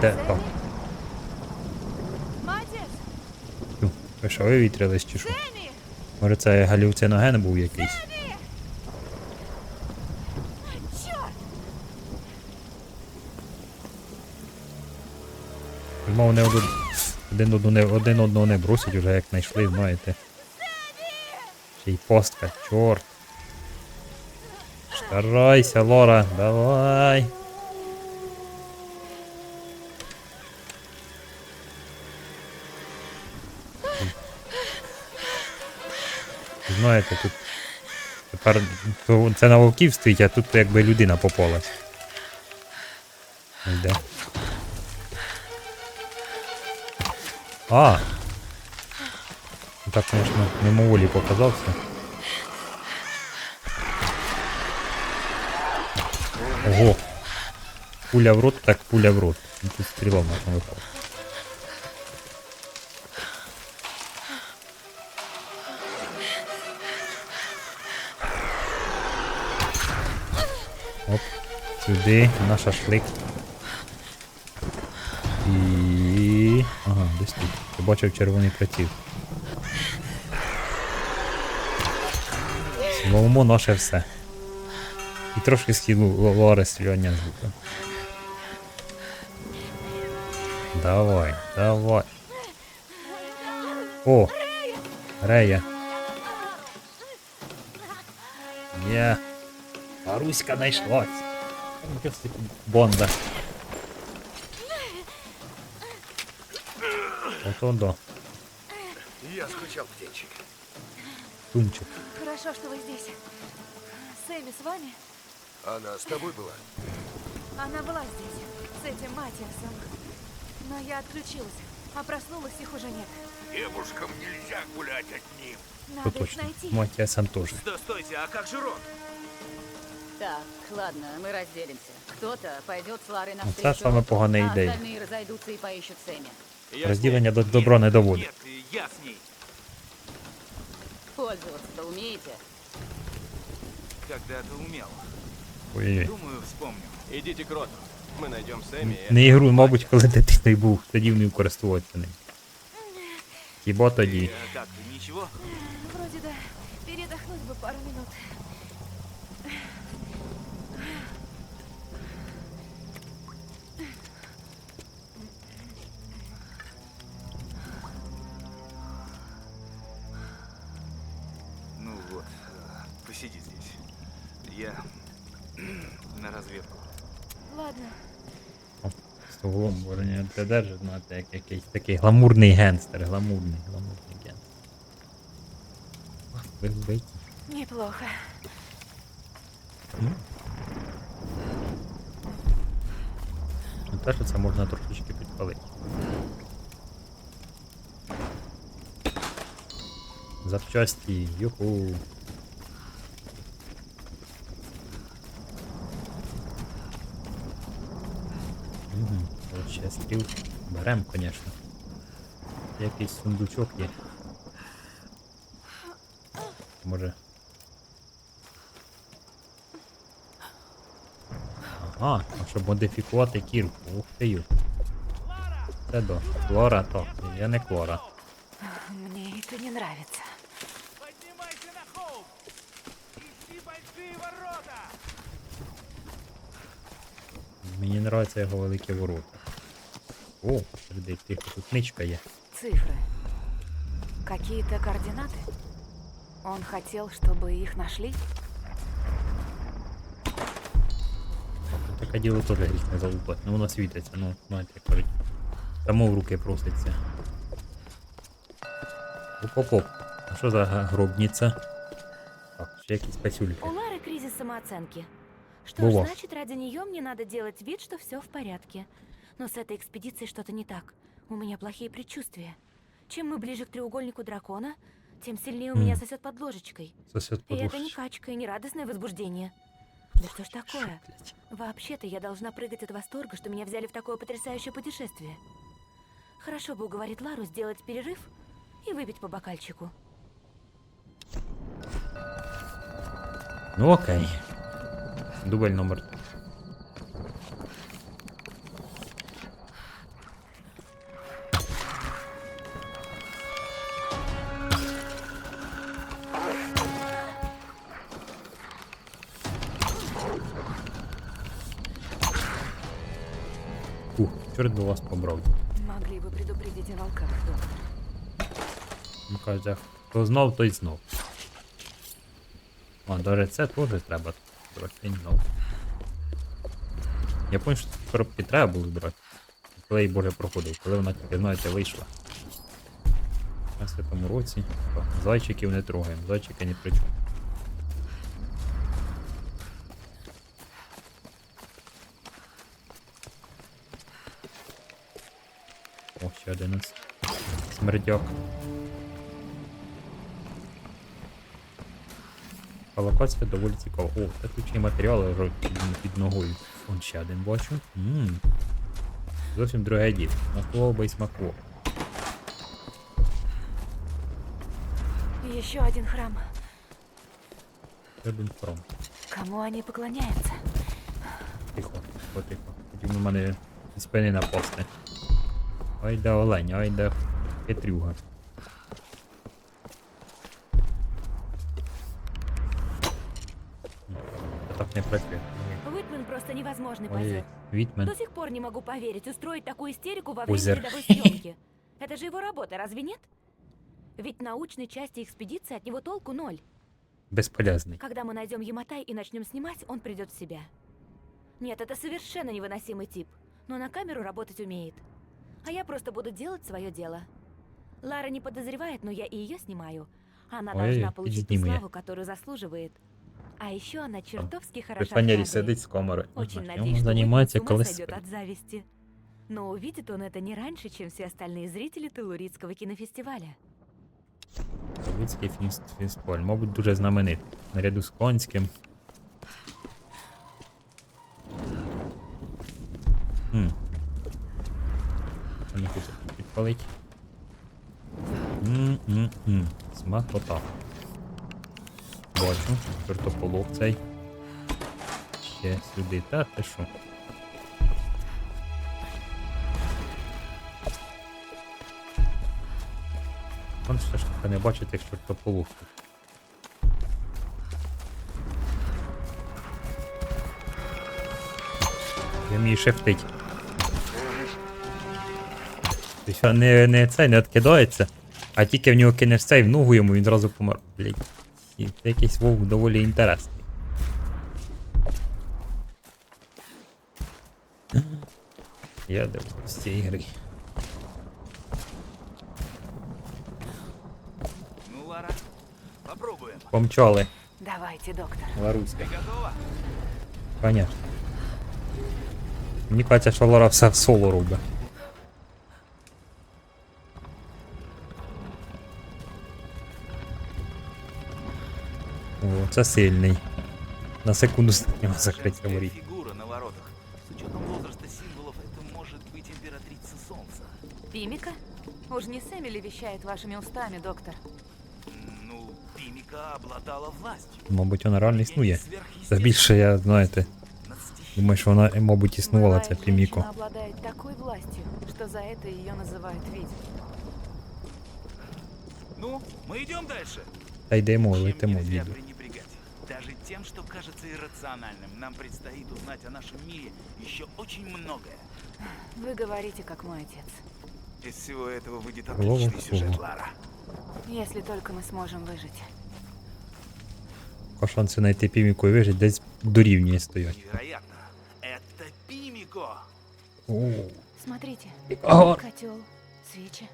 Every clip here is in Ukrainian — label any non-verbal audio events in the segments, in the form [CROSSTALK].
Де? Матіс! Ви що, вивітрились чи що? Може це галюциноген був якийсь? Мов один, один, одну не, один одного не бросять уже як знайшли, знаєте. Ще й постка, чорт. Старайся, Лора, давай. Знаєте, тут тепер це на вовків стоїть, а тут якби людина попалась. Йде. А! Так, конечно, мимоволі показався. Ого! Пуля в рот, так пуля в рот. Тут стріла можна випав. Сюди, на шашлик. І. Ага, десь тут. Я бачив червоний приціл. Ловимо наше все. І трошки схилу лори сльоня звука. Давай, давай. О! Рея. Є. Маруська знайшлась. Бонда. Ото да. Я скучал, птенчик. Тунчик. Хорошо, что вы здесь. Сэмми с вами? Она с тобой была? Она была здесь, с этим Матиасом. Но я отключилась, а проснулась, их уже нет. Девушкам нельзя гулять одним. Надо их точно. найти. Матя сам тоже. Стой, стойте, а как же Рон? Так, ладно, мы разделимся. Кто-то пойдет с Ларой на Ну, встречу, це саме погана а ідея. остальные разойдутся и поищут Сэмми. Я Розділення с до ней. добра не Нет, доводить. Нет, я с ней. Пользоваться-то умеете? Когда-то умел. Ой-ой. Думаю, вспомню. Ідіть к роту. Ми знайдемо Семі. і- Не ігру, мабуть, коли дитиною був, тоді вмів користуватися ним. Хіба тоді. Э, Как ты, ничего? Вроде да. Передохнуть бы пару минут. Углом бороня придержить, знаєте, як якийсь такий гламурний генстер, гламурний, гламурний генстер. Ви вбиті. Неплохо. Ну те, що це можна трошечки підпалити. Запчасті, юху. Угу. Стріл. Берем, звісно. Якийсь сундучок є. Може. Ага, а щоб модифікувати кірку. Ух ти ю. Це до. Клора то. Я не клора. Мне это не нравится. Поднимайся на холм! Ищи большие ворота! Мені нравиться його великі ворота. О, серед тихо, тут ничка є. Цифры. Какие-то координаты? Он хотел, чтобы их нашли? Таке діло теж гріх не залупати. Ну воно світиться, ну, знаєте, як кажуть. Тому в руки проситься. Оп-оп-оп. А що за га- гробниця? Так, ще якісь пасюльки. У Лары кризис самооценки. Что Было. ж, значит, ради нее мне надо делать вид, что все в порядке. Но с этой экспедицией что-то не так. У меня плохие предчувствия. Чем мы ближе к треугольнику дракона, тем сильнее у меня сосет под ложечкой. Сосед И это не качка и не радостное возбуждение. Да что ж такое? Вообще-то я должна прыгать от восторга, что меня взяли в такое потрясающее путешествие. Хорошо бы уговорить Лару сделать перерыв и выпить по бокальчику. Ну окей. Дубль номер. Чорт би вас побрав. Могли бы предупредить о волках, доктор. Він каже, хто знов, той знов. О, до речі, це теж треба не знав. Я пам'ятаю, що ці коробки треба було брати. Коли їх боже проходив, коли вона тільки, знаєте, вийшла. В цьому році. Так, Зайчиків не трогаємо, зайчики не при чому. О, ще один у нас. Смердяк. Доволі цікава. О, це ключні матеріали вже під, під ногою. Вон ще один бачу. Ммм. Зовсім друге діло. Маклоба і смакло. Еще один храм. Ще один фром. Кому они поклоняются? Тихо, тихо, тихо. Хотів на мене спини напасти. Ой да олень, ой да хитрюга. Це так не працює. Уитмен просто невозможный Ой, позер. Вітмен. До сих пор не могу поверить, устроить такую истерику во время Позер. рядовой съемки. [LAUGHS] Это же его работа, разве нет? Ведь в научной части экспедиции от него толку ноль. Безполезний. Когда мы найдем Яматай и начнем снимать, он придет в себя. Нет, это совершенно невыносимый тип, но на камеру работать умеет. А я просто буду делать свое дело. Лара не подозревает, но я и ее снимаю. Она Ой, должна получить ту иди мне. славу, которую заслуживает. А еще она чертовски При хороша в фанері кадре. сидить з камери. Очень Ага, надеюсь, Він что займається, Уитмен с коли ума сойдет спить. от зависти. Но увидит он это не раньше, чем все остальные зрители Телуридского кинофестиваля. Луцький фіст- фестиваль, мабуть, дуже знаменитий. Наряду з Конським. Хм. Не хочу підпалить. М-м-м. Смакота. Бачу, картополок цей. Ще сюди. Та ти що? Вон все ж не бачите, як чортополох. тут. Я вмію шефтить. Ти що, не, не цей не відкидається, а тільки в нього кинеш цей в ногу йому, він зразу помер. Блять. І це якийсь вовк доволі інтересний. Я дивлюсь з цієї гри. Ну, Лара, попробуем. Помчали. Давайте, доктор. Ларуська. Ты готова? Конечно. Мені кажеться, що Лора все в соло робить. О, це сильний. На секунду з нього закриття Женская воріт. фигура на воротах. С учетом возраста символов, это может быть императрица солнца. Пимика? Уж не Сэмми ли вещает вашими устами, доктор? Ну, Пимика обладала властью. Мабуть, вона реально існує. Це Сверхъестественной більше я, знаєте, над стихией. думаю, що вона, е, мабуть, існувала, ця Бывает, Піміко. женщина обладает такой властью, что за это ее называют ведьмой. Ну, мы идем дальше. Та йдемо, Чем летимо нельзя відео. пренебрегать? Даже тем, что кажется иррациональным, нам предстоит узнать о нашем мире еще очень многое. Вы говорите, как мой отец. Из всего этого выйдет Слово в отличный сюжет, слово. Лара. Если только мы сможем выжить. А шанси знайти Піміку і вижити десь дорівнює стоять. Невероятно. Это Пимико. О, Смотрите. Ага. Котел, свечи.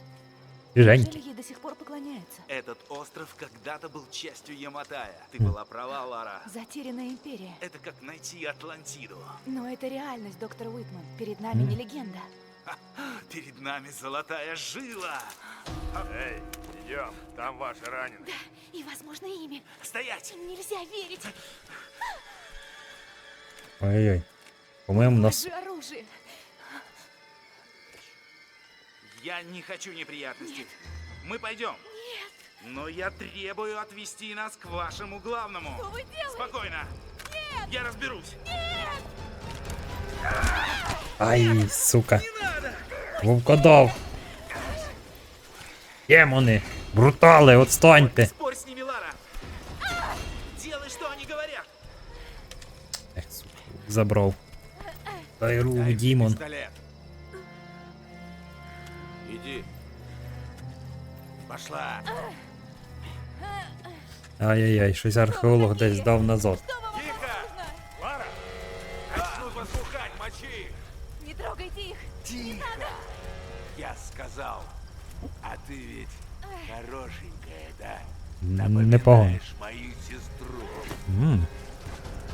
Неужели ей до сих пор поклоняются? Этот остров когда-то был частью Яматая. Ты была права, Лара. Затерянная империя. Это как найти Атлантиду. Но это реальность, доктор Уитман. Перед нами не легенда. Перед нами золотая жила. Эй, идем, там ваши раненые. И, возможно, ими. Стоять! Им нельзя верить. Ой-ой. По-моєму, у Вот нас же оружие. Я не хочу неприятностей. Мы пойдем. Нет. Но я требую отвести нас к вашему главному. Что вы делаете? Спокойно. Нет. Я разберусь. Нет. Ай, сука. Не надо. Вовкодав. Демони. Брутали, отстаньте. Спорь с ними, Лара. Делай, что они говорят. Ех, сука, забрав. Дай руку, Дай мне пистолет. Ай-яй-яй, щось археолог десь дав назад. Тихо! Лара! Начнут возбухать, мочи их! Не трогайте их! Тихо! Я сказал. А ты ведь хорошенькая, да? М, Непогано. Напоминаешь мою сестру. М,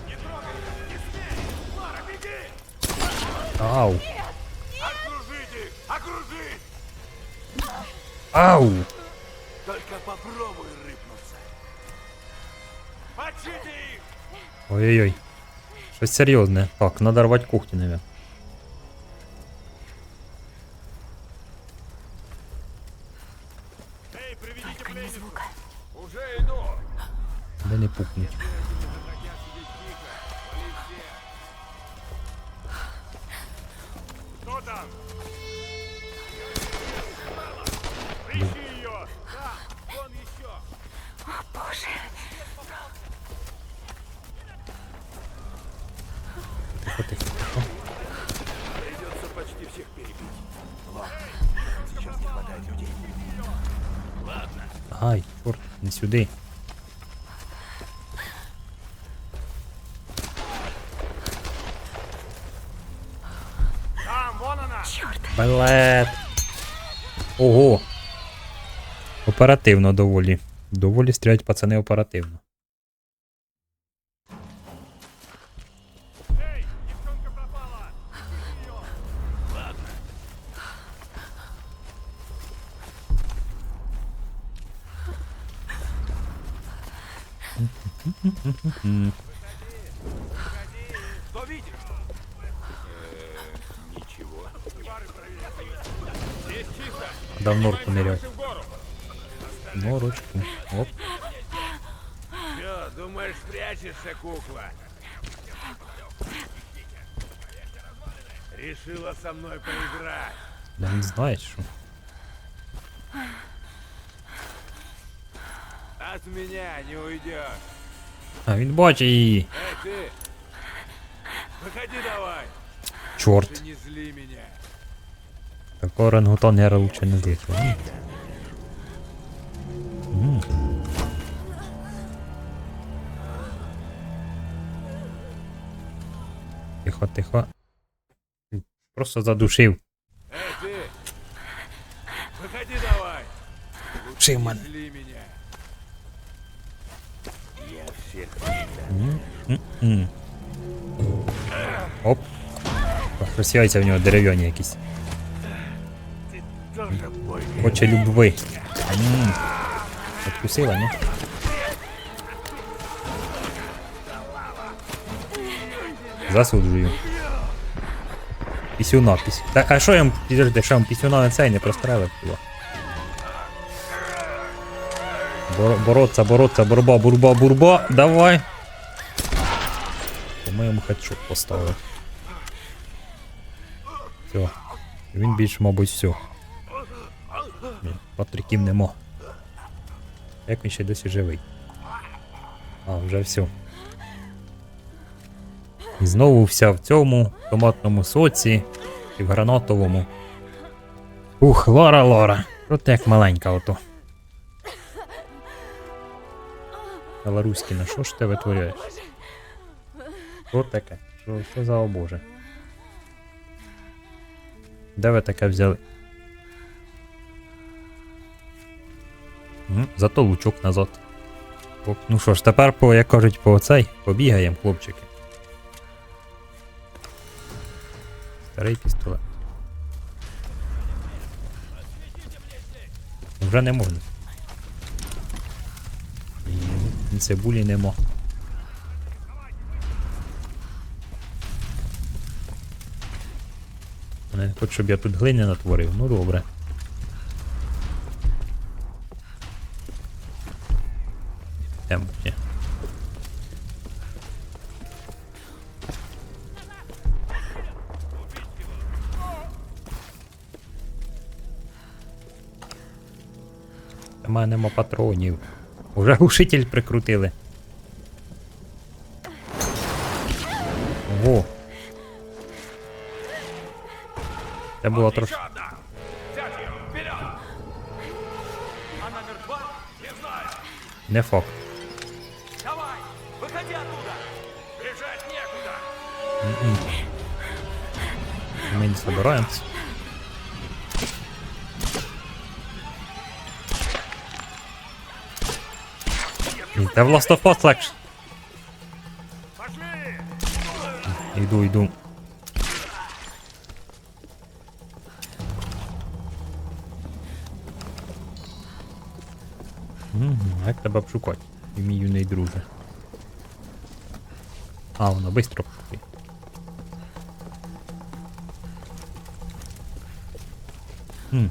Не трогай! Не смей! Лара, беги! Ау. Окружить их! Окружить! Ау! Только попробуй рыпнуться. Ой-ой-ой. Щось серйозне. Так, надо рвати кухню, наверное. Эй, приведите пленницу! Уже иду! Де не пукнуть. Тихо, тихо, тихо. Придется почти всех перебить. Ладно, сейчас не хватает людей. Ладно. Ай, чорт, не сюди. Там, вон она! Балет. Ого. Оперативно доволі. Доволі стрілять пацани оперативно. Что. Здесь чисто. Дав норку в гору. Норочку. Оп. Все, думаешь, спрячешься, кукла? Решила со мной поиграть. Да не знаєш що. От меня не уйдешь. А він бачить її. Эй, ты! Выходи давай! Чорт. Ты не зли меня. Такого рангутонера лучше не злити. М. М. Тихо, тихо. Просто задушив. Эй, ты! Выходи давай! Шив Не мене. зли меня. Оп. Яйця в нього дерев'яні якісь. Хоче любви. Откусила, ні? Засуджую. Пісюна, піс... Так, а що я вам, підожди, що я вам пісюна на цей не прострелив? Бор... Бороться, бороться, борба, бурба, бурба, давай. По-моєму, хедшот поставив. Все. Він більше, мабуть, все. Патриків нема. Як він ще досі живий? А, вже все. І знову вся в цьому томатному соці і в гранатовому. Ух, Лора, Лора. Ти як маленька ото. Беларуськіна, що ж ти витворяєш? Що таке? Що, що за обоже? Де ви таке взяли? Зато лучок назад. Оп, Ну що ж, тепер, по, як кажуть, по оцей, побігаємо, хлопчики. Старий пістолет. Вже не можна. Ні, цибулі нема. Вони хочуть, щоб я тут глини натворив. Ну добре. У мене нема патронів. Уже глушитель прикрутили. Во. Це було трошки. Не фок. Давай, выходи оттуда. Бежать некуда. Mm. Мы не собираемся. Last of Us легше. Пошли! Йду, йду. Мгм, Як тебе обшукати? Мій юний друже. А, воно бистро піти. Хм.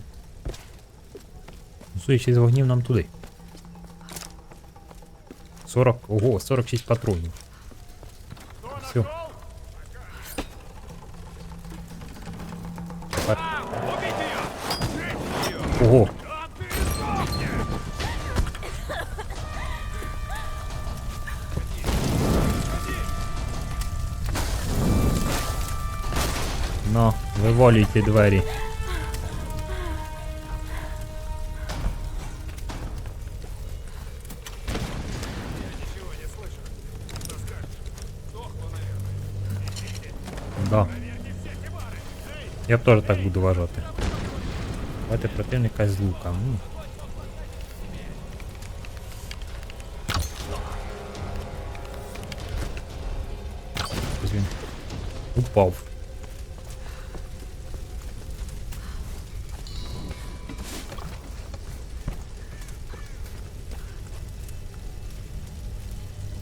Судячи з вогнів нам туди. 40, ого, 46 патронів. Все. Ого. Ну, вивалюйте двері. Я теж так буду вважати. Давайте противника з лука. М. Ось він. Упав.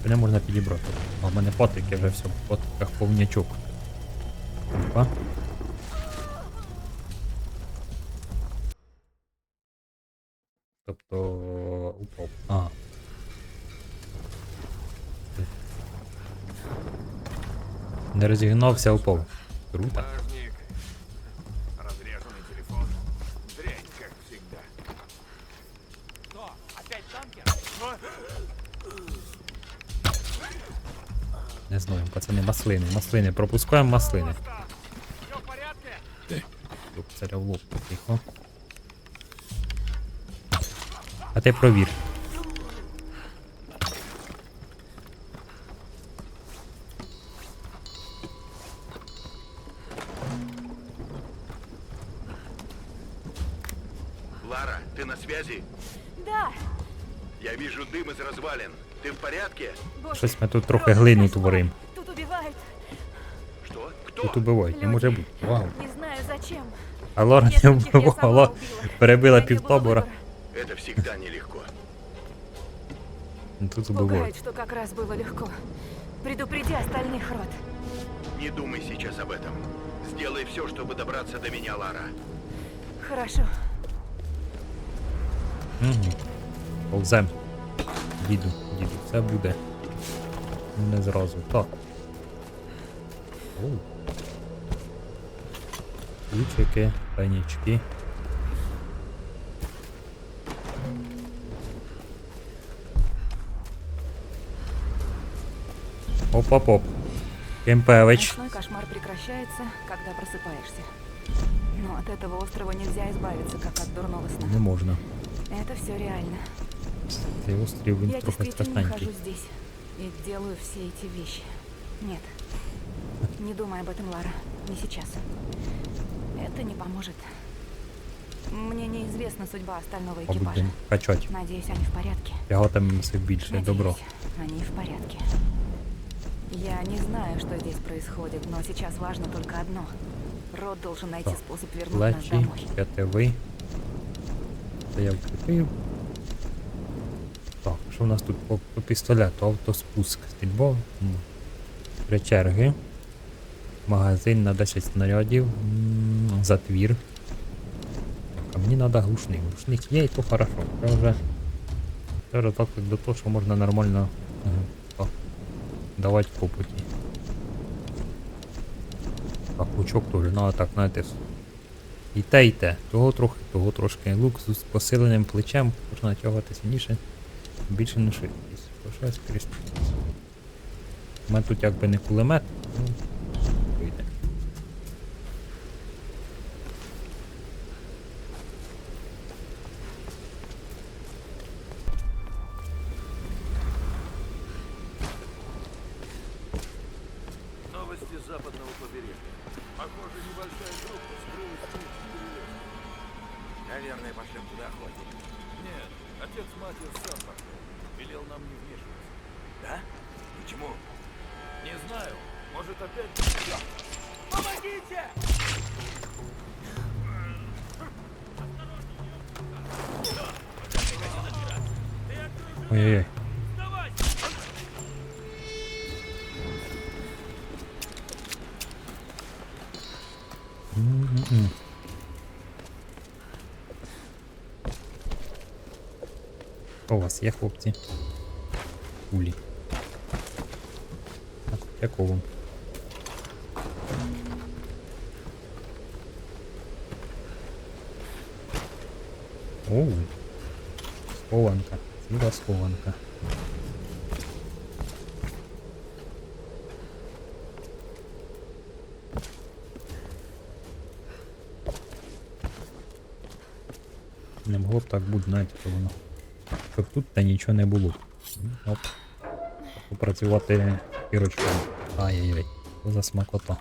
Мене можна підібрати. А в мене патрики вже все, в патриках повнячок. Опа. Тобто упав. Ага. Не розігнався, упав. Круто. Важник. Телефон. Дрянь, как всегда. Опять танкер? Не знаю, пацани, маслини, маслини. Пропускаємо маслини. Все в порядке? Тут царя в лоб тихо. А ти провір. Лара, ты на связи? Да, Я вижу дым из развалин. Ты в порядке? боже. Щось ми тут трохи просто глину кошмар. творимо. Тут убивают. Что? Кто? Тут убивають, не може бути. Вау. Не знаю зачем. А Лора не Нескольких я сама вбивала. убила. Перебила У меня не было півтабора. выбора. Это всегда нелегко. Ну, Тут Пугает, убивають. что как раз было легко. Предупреди остальных, Рот. Не думай сейчас об этом. Сделай все, чтобы добраться до меня, Лара. Хорошо. Угу. Повзем. Діду, діду, це буде. Ну, Не зразу. Так. Оу. Ключики, тайнічки. Оп-оп-оп. Кемпевич. Ночной кошмар прекращается, когда просыпаешься. Но от этого острова нельзя избавиться, как от дурного сна. Не можна. Это все реально. Цей острів він Я действительно нахожусь здесь и делаю все эти вещи. Нет. Не думай об этом, Лара. Не сейчас. Это не поможет. Мне неизвестна судьба остального Мабуть, экипажа. будемо качати. Надеюсь, они в порядке. Тягатимемо все більше Надеюсь, добро. они в порядке. Я не знаю, что здесь происходит, но сейчас важно только одно. Род должен найти Так, способ вернуть нас Плечі, домой. п'ятиви. Це я вкріпив. Так, що в нас тут по, по пістолету? Автоспуск, стрільба. м, Три черги. Магазин на 10 снарядів. м, Затвір. Мені треба глушник. Глушник є і то хорошо. Це вже. Вже так до того, що можна нормально так, давати по путі. Так, лучок теж, ну так, знаєте, і те, і те. Того трохи, того трошки. Лук з посиленим плечем можна натягувати сильніше, більше не швидкість. Щось перестрілюється. У мене тут якби не кулемет, ну, западного побережья. Похоже, небольшая группа скрылась в. Наверное, пошлем туда охотник. Нет, отец Матиас сам пошел. Велел нам не вмешиваться. Да? Почему? Не знаю, может опять... Помогите! Ой-ой-ой. У є, хлопці? Кулі. Так, Дякую. Оу. Схованка. Ціла схованка. Не могло б так бути, знаєте, то воно. Щоб тут та нічого не було. Оп. Попрацювати пірочкою. Ай-яй-яй. Що за смакота.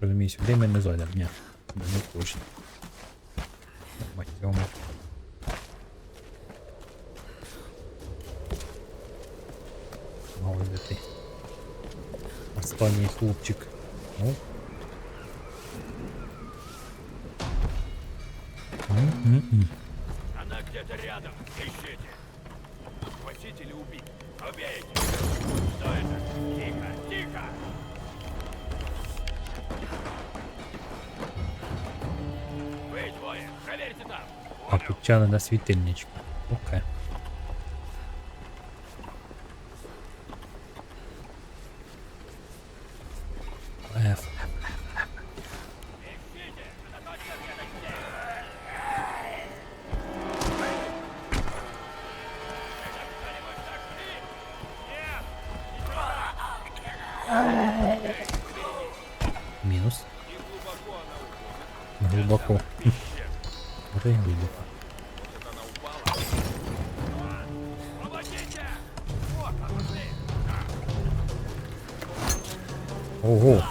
Розумію, сюди ми не зайдемо. Ні. Не точно. Матьома. Ой, де. Останній хлопчик. Ну. Она где-то рядом. Ищите. Хватить или убить? Убейте! Что это? Тихо, тихо! Вы двое, проверьте там. А тут тяне на світильничку. Окей. Уже и глубоко. Ого!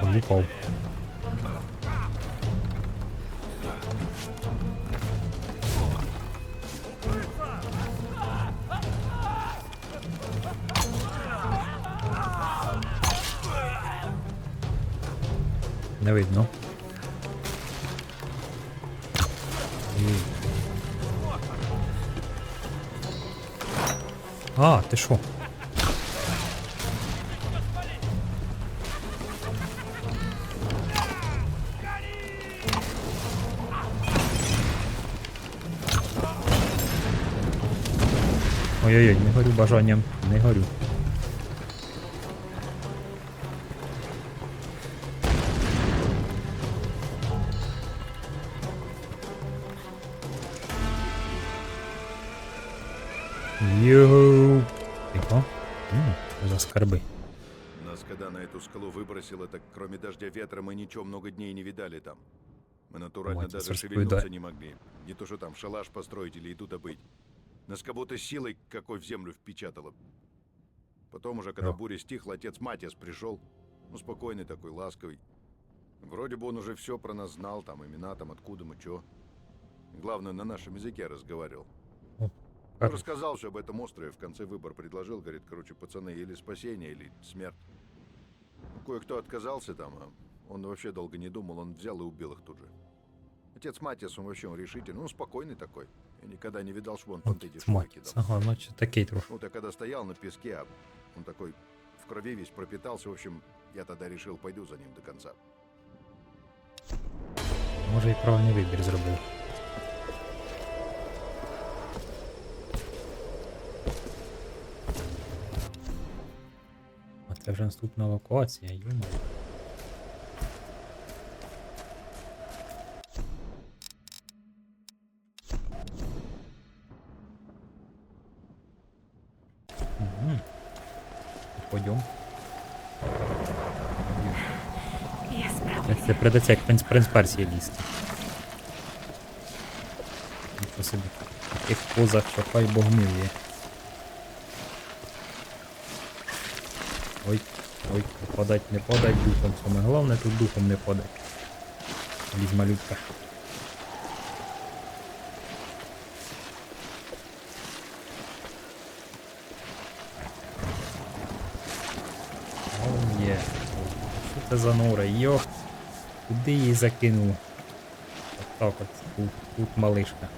Он упал. Не видно. А, ти що? Ой-ой-ой, не горю бажанням, не горю. Эту скалу выбросило, так кроме дождя ветра мы ничего много дней не видали там. Мы натурально Мать, даже шевельнуться распоеда- не могли. Не то что там шалаш построить или еду добыть. Нас как будто силой какой в землю впечатало. Потом уже, когда Ох. буря стихла, отец Матиас пришел. Ну, спокойный такой, ласковый. Вроде бы он уже все про нас знал, там имена, там откуда мы, чё. Главное, на нашем языке разговаривал. Он Как- рассказал все об этом острове, в конце выбор предложил, говорит, короче, пацаны, или спасение, или смерть. Кое-кто отказался там, а он вообще долго не думал, он взял и убил их тут же. Отец Матиас, он вообще он решительный, ну, спокойный такой. Я никогда не видал, что он понты дешевые Мать. кидал. Ага, значить такий трошки. Ну, ты когда стоял на песке, а он такой в крови весь пропитался, в общем, я тогда решил, пойду за ним до конца. Може і правильний вибір зробив. Це вже наступна локація, йома. Угу. Пойдем. Це придеться як принц, принц Персії лізти. Нічого собі. В таких позах, що хай Бог милує. Ой, ой, падать, не падать духом. Саме головне тут духом не падать. Лізь малютка. О, є. Що це за нора? Йох. Куди її закинув? Так от, тут, тут малишка.